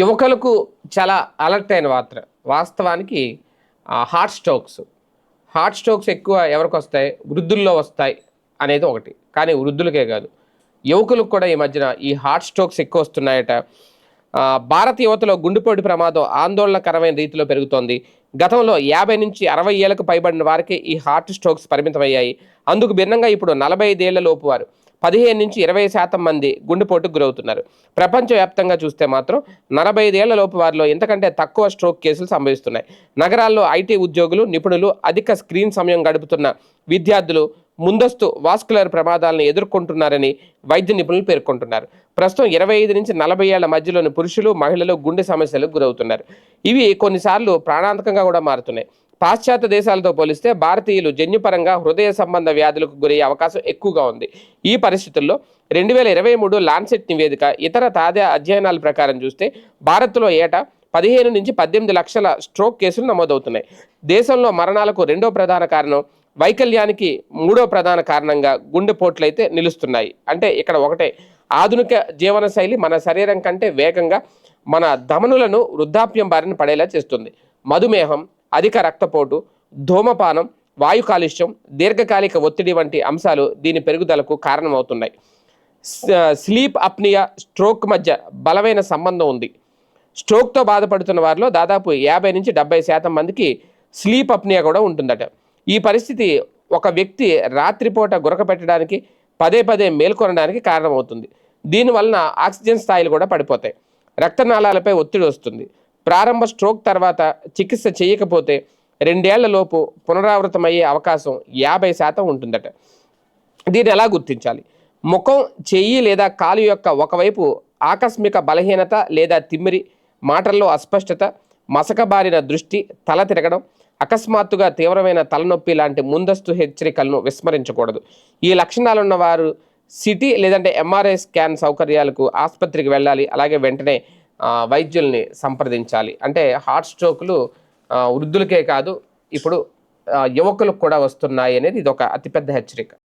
యువకులకు చాలా అలర్ట్ అయిన వార్త వాస్తవానికి హార్ట్ స్ట్రోక్స్. హార్ట్ స్ట్రోక్స్ ఎక్కువ ఎవరికి వస్తాయి? వృద్ధుల్లో వస్తాయి అనేది ఒకటి. కానీ వృద్ధులకే కాదు. యువకులకు కూడా ఈ మధ్యన ఈ హార్ట్ స్ట్రోక్స్ ఎక్కువ వస్తున్నాయట. భారత యువతలో గుండెపోటు ప్రమాదం ఆందోళనకరమైన రీతిలో పెరుగుతోంది. గతంలో యాభై నుంచి అరవై ఏళ్ళకు పైబడిన వారికి ఈ హార్ట్ స్ట్రోక్స్ పరిమితమయ్యాయి. అందుకు భిన్నంగా ఇప్పుడు నలభై ఐదేళ్ళ లోపు వారు పదిహేను నుంచి ఇరవై శాతం మంది గుండెపోటుకు గురవుతున్నారు. ప్రపంచవ్యాప్తంగా చూస్తే మాత్రం నలభై ఐదేళ్ళ లోపు వారిలో ఇంతకంటే తక్కువ స్ట్రోక్ కేసులు సంభవిస్తున్నాయి. నగరాల్లో ఐటీ ఉద్యోగులు నిపుణులు అధిక స్క్రీన్ సమయం గడుపుతున్న విద్యార్థులు ముందస్తు వాస్కులర్ ప్రమాదాలను ఎదుర్కొంటున్నారని వైద్య నిపుణులు పేర్కొంటున్నారు. ప్రస్తుతం ఇరవై ఐదు నుంచి నలభై ఏళ్ళ మధ్యలోని పురుషులు మహిళలు గుండె సమస్యలకు గురవుతున్నారు. ఇవి కొన్నిసార్లు ప్రాణాంతకంగా కూడా మారుతున్నాయి. పాశ్చాత్య దేశాలతో పోలిస్తే భారతీయులు జన్యుపరంగా హృదయ సంబంధ వ్యాధులకు గురయ్యే అవకాశం ఎక్కువగా ఉంది. ఈ పరిస్థితుల్లో రెండు వేల ఇరవై మూడు లాన్సెట్ నివేదిక ఇతర తాజా అధ్యయనాల ప్రకారం చూస్తే భారత్లో ఏటా పదిహేను నుంచి పద్దెనిమిది లక్షల స్ట్రోక్ కేసులు నమోదవుతున్నాయి. దేశంలో మరణాలకు రెండో ప్రధాన కారణం వైకల్యానికి మూడో ప్రధాన కారణంగా గుండెపోట్లు అయితే నిలుస్తున్నాయి. అంటే ఇక్కడ ఒకటే ఆధునిక జీవన శైలి మన శరీరం కంటే వేగంగా మన ధమనులను వృద్ధాప్యం బారిన పడేలా చేస్తుంది. మధుమేహం అధిక రక్తపోటు ధూమపానం వాయు కాలుష్యం దీర్ఘకాలిక ఒత్తిడి వంటి అంశాలు దీని పెరుగుదలకు కారణమవుతున్నాయి. స్లీప్ అప్నియా స్ట్రోక్ మధ్య బలమైన సంబంధం ఉంది. స్ట్రోక్తో బాధపడుతున్న వారిలో దాదాపు యాభై నుంచి డెబ్బై శాతం మందికి స్లీప్ అప్నియా కూడా ఉంటుందట. ఈ పరిస్థితి ఒక వ్యక్తి రాత్రిపూట గురక పెట్టడానికి పదే పదే మేల్కొనడానికి కారణమవుతుంది. దీనివలన ఆక్సిజన్ స్థాయిలు కూడా పడిపోతాయి. రక్తనాళాలపై ఒత్తిడి వస్తుంది. ప్రారంభ స్ట్రోక్ తర్వాత చికిత్స చేయకపోతే రెండేళ్ళలోపు పునరావృతమయ్యే అవకాశం యాభై శాతం ఉంటుందట. దీన్ని ఎలా గుర్తించాలి? ముఖం చెయ్యి లేదా కాలు యొక్క ఒకవైపు ఆకస్మిక బలహీనత లేదా తిమ్మిరి మాటల్లో అస్పష్టత మసకబారిన దృష్టి తల తిరగడం అకస్మాత్తుగా తీవ్రమైన తలనొప్పి లాంటి ముందస్తు హెచ్చరికలను విస్మరించకూడదు. ఈ లక్షణాలున్న వారు సిటీ లేదంటే ఎంఆర్ఐ స్కాన్ సౌకర్యాలకు ఆసుపత్రికి వెళ్ళాలి అలాగే వెంటనే వైద్యుల్ని సంప్రదించాలి. అంటే హార్ట్ స్ట్రోక్లు వృద్ధులకే కాదు ఇప్పుడు యువకులకు కూడా వస్తున్నాయి అనేది ఇది ఒక అతిపెద్ద హెచ్చరిక.